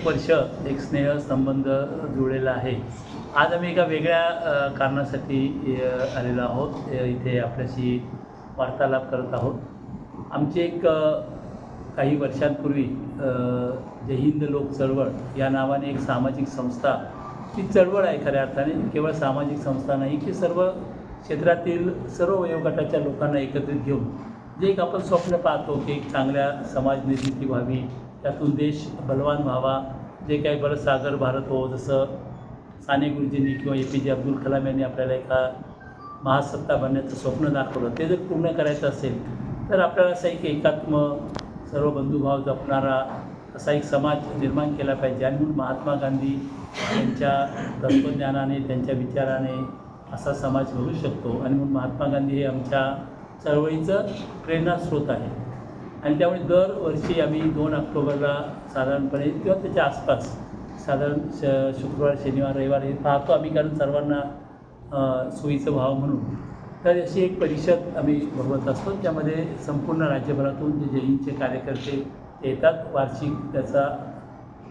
अनेक वर्ष एक स्नेह संबंध जुळलेला आहे. आज आम्ही एका वेगळ्या कारणासाठी आलेलो आहोत. इथे आपल्याशी वार्तालाप करत आहोत. आमची एक काही वर्षांपूर्वी जय हिंद लोक चळवळ या नावाने एक सामाजिक संस्था ती चळवळ आहे खऱ्या अर्थाने. केवळ सामाजिक संस्था नाही की सर्व क्षेत्रातील सर्व वयोगटाच्या लोकांना एकत्रित घेऊन जे एक आपण स्वप्न पाहतो की एक चांगल्या समाज निर्मिती व्हावी त्यातून देश बलवान व्हावा. जे काही बरं सागर भारत हो जसं साने गुरुजींनी किंवा ए पी जे अब्दुल कलाम यांनी आपल्याला एका महासत्ता बनण्याचं स्वप्न दाखवलं ते जर पूर्ण करायचं असेल तर आपल्याला असा एक एकात्म सर्व बंधुभाव जपणारा असा एक समाज निर्माण केला पाहिजे. आणि म्हणून महात्मा गांधी यांच्या तत्त्वज्ञानाने त्यांच्या विचाराने असा समाज घडू शकतो. आणि म्हणून महात्मा गांधी हे आमच्या चळवळीचं प्रेरणास्रोत आहे. आणि त्यामुळे दरवर्षी आम्ही दोन ऑक्टोबरला साधारणपणे किंवा त्याच्या आसपास साधारण श शुक्रवार शनिवार रविवार हे पाहतो आम्ही कारण सर्वांना सोयीचं व्हावं म्हणून. तर अशी एक परिषद आम्ही भरवत असतो. त्यामध्ये संपूर्ण राज्यभरातून जे जैनचे कार्यकर्ते येतात. वार्षिक त्याचा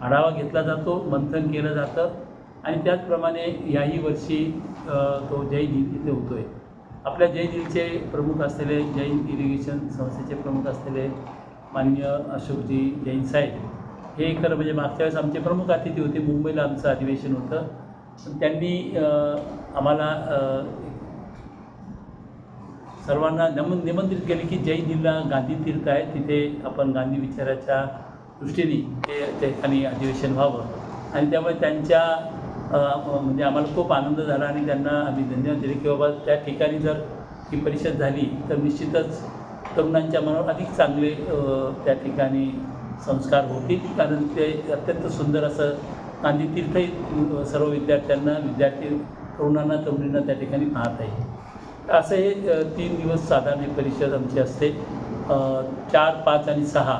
आढावा घेतला जातो मंथन केलं जातं. आणि त्याचप्रमाणे याही वर्षी तो जैन इथे होतो आहे आपल्या जैन हिंदचे प्रमुख असलेले जैन इरिगेशन संस्थेचे प्रमुख असलेले माननीय अशोकजी जैन साहेब. हे खरं म्हणजे मागच्या वेळेस आमचे प्रमुख अतिथी होते. मुंबईला आमचं अधिवेशन होतं. त्यांनी आम्हाला सर्वांना नम निमंत्रित केले की जैन जिल्हा गांधी तीर्थ आहे. तिथे आपण गांधी विचाराच्या दृष्टीने ते त्या ठिकाणी अधिवेशन व्हावं. आणि त्यामुळे त्यांच्या म्हणजे आम्हाला खूप आनंद झाला आणि त्यांना आम्ही धन्यवाद दिले की बाबा त्या ठिकाणी जर ही परिषद झाली तर निश्चितच तरुणांच्या मनावर अधिक चांगले त्या ठिकाणी संस्कार होतील. कारण ते अत्यंत सुंदर असं गांधी तीर्थही सर्व विद्यार्थ्यांना विद्यार्थी तरुणांना तरुणींना त्या ठिकाणी पाहता येईल असं हे तीन दिवस साधारण ही परिषद आमची असते. चार पाच आणि सहा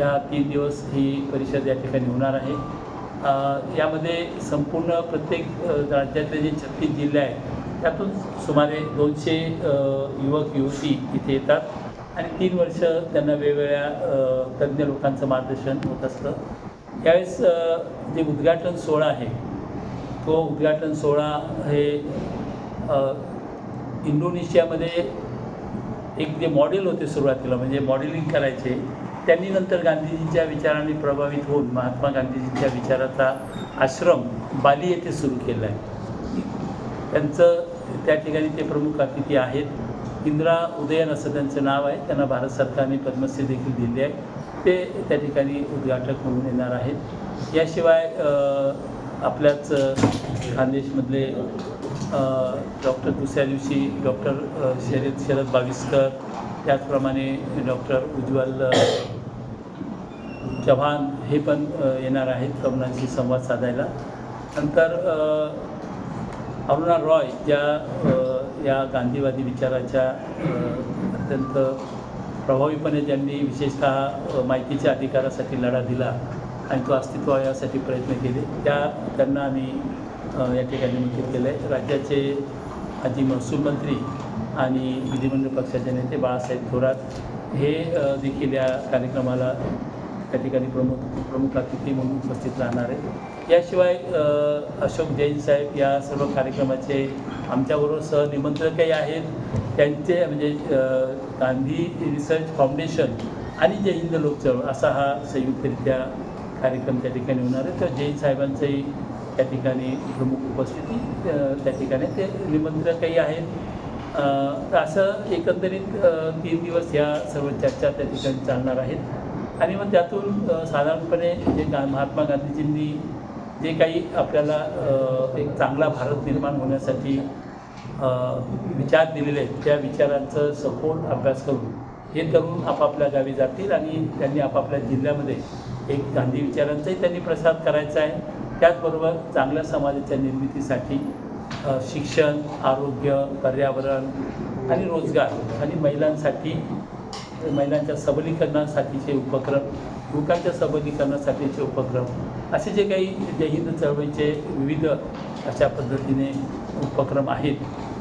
या तीन दिवस ही परिषद या ठिकाणी होणार आहे. यामध्ये संपूर्ण प्रत्येक राज्यातले जे छत्तीस जिल्हे आहेत त्यातून सुमारे दोनशे युवक युवती इथे येतात. आणि तीन वर्ष त्यांना वेगवेगळ्या तज्ज्ञ लोकांचं मार्गदर्शन होत असतं. यावेळेस जे उद्घाटन सोहळा आहे तो उद्घाटन सोहळा हे इंडोनेशियामध्ये एक जे मॉडेल होते सुरुवातीला म्हणजे मॉडेलिंग करायचे त्यांनी नंतर गांधीजींच्या विचारांनी प्रभावित होऊन महात्मा गांधीजींच्या विचाराचा आश्रम बाली येथे सुरू केला आहे. त्यांचं त्या ठिकाणी ते प्रमुख अतिथी आहेत. इंदिरा उदयन असं त्यांचं नाव आहे. त्यांना भारत सरकारने पद्मश्री देखील दिली आहे. ते त्या ठिकाणी उद्घाटक म्हणून येणार आहेत. याशिवाय आपल्याच खानदेशमधले डॉक्टर दुसऱ्या दिवशी डॉक्टर शरद शरद बाविस्कर त्याचप्रमाणे डॉक्टर उज्ज्वल चव्हाण हे पण येणार आहेत तरुणांशी संवाद साधायला. नंतर अरुणा रॉय ज्या या गांधीवादी विचाराच्या अत्यंत प्रभावीपणे ज्यांनी विशेषतः माहितीच्या अधिकारासाठी लढा दिला आणि तो अस्तित्व यासाठी प्रयत्न केले त्या त्यांना आम्ही या ठिकाणी निमित्त केलं आहे राज्याचे माजी महसूल मंत्री आणि विधिमंडळ पक्षाचे नेते बाळासाहेब थोरात हे देखील या कार्यक्रमाला त्या ठिकाणी प्रमुख प्रमुख अतिथी म्हणून उपस्थित राहणार आहे याशिवाय अशोक जैन साहेब या सर्व कार्यक्रमाचे आमच्याबरोबर सहनिमंत्रकही आहेत. त्यांचे म्हणजे गांधी रिसर्च फाउंडेशन आणि जय हिंद लोक असा हा संयुक्तरित्या कार्यक्रम त्या ठिकाणी होणार आहे. तर जैन साहेबांचंही त्या ठिकाणी प्रमुख उपस्थिती त्या ठिकाणी ते निमंत्रकही आहेत. असं एकंदरीत तीन दिवस ह्या सर्व चर्चा त्या ठिकाणी चालणार आहेत. आणि मग त्यातून साधारणपणे जे गा महात्मा गांधीजींनी जे काही आपल्याला एक चांगला भारत निर्माण होण्यासाठी विचार दिलेले आहेत त्या विचारांचं सखोल अभ्यास करून हे तरुण आपापल्या गावी जातील आणि त्यांनी आपापल्या जिल्ह्यामध्ये एक गांधी विचारांचाही त्यांनी प्रसार करायचा आहे. त्याचबरोबर चांगल्या समाजाच्या निर्मितीसाठी शिक्षण आरोग्य पर्यावरण आणि रोजगार आणि महिलांसाठी महिलांच्या सबलीकरणासाठीचे उपक्रम युवकांच्या सबलीकरणासाठीचे उपक्रम असे जे काही जय हिंद चळवळीचे विविध अशा पद्धतीने उपक्रम आहेत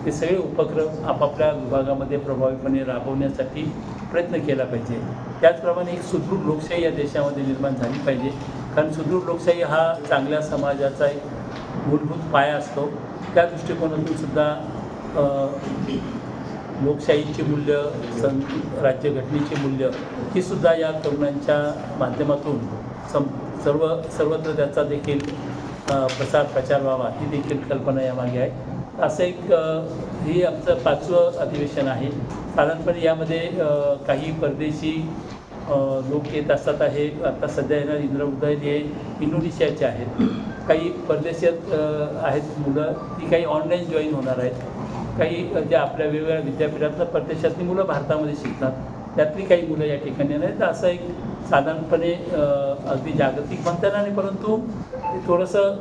ते सगळे उपक्रम आपापल्या विभागामध्ये प्रभावीपणे राबवण्यासाठी प्रयत्न केला पाहिजे. त्याचप्रमाणे एक सुदृढ लोकशाही या देशामध्ये निर्माण झाली पाहिजे. कारण सुदृढ लोकशाही हा चांगल्या समाजाचा एक मूलभूत पाया असतो. त्या दृष्टिकोनातून सुद्धा लोकशाहीची मूल्य सं राज्यघटनेची मूल्य ही सुद्धा या तरुणांच्या माध्यमातून सं सर्व सर्वत्र त्याचा देखील प्रसार प्रचार व्हावा ही देखील कल्पना यामागे आहे. असं एक हे आमचं पाचवं अधिवेशन आहे. साधारणपणे यामध्ये काही परदेशी लोक येत असतात आहे. आता सध्या येणार इंद्र उदय हे इंडोनेशियाचे आहेत. काही परदेशात आहेत मुलं ती काही ऑनलाईन जॉईन होणार आहेत. काही ज्या जे आपल्या वेगवेगळ्या विद्यापीठातल्या परदेशातली मुलं भारतामध्ये शिकतात. त्यातली काही मुलं या ठिकाणी नाही तर असं एक साधारणपणे अगदी जागतिक म्हणता येणार नाही परंतु थोडंसं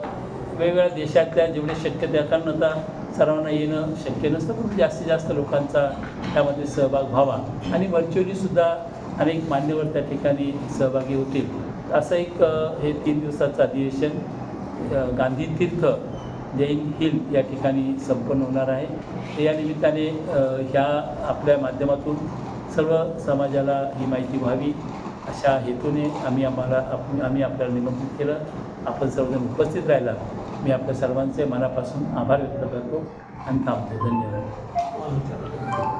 वेगवेगळ्या देशातल्या जेवढे शक्य त्या कारण आता सर्वांना येणं शक्य नसतं पण जास्तीत जास्त लोकांचा त्यामध्ये सहभाग व्हावा. आणि व्हर्च्युअलीसुद्धा अनेक मान्यवर त्या ठिकाणी सहभागी होतील. असं एक हे तीन दिवसाचं अधिवेशन गांधी तीर्थ जैन हिल या ठिकाणी संपन्न होणार आहे. तर या निमित्ताने ह्या आपल्या माध्यमातून सर्व समाजाला ही माहिती व्हावी. अशा हेतूने आम्ही आम्हाला आप आम्ही आपल्याला निमंत्रित केलं. आपण सर्वजण उपस्थित राहिला. मी आपल्या सर्वांचे मनापासून आभार व्यक्त करतो. आणि थांबतो. धन्यवाद.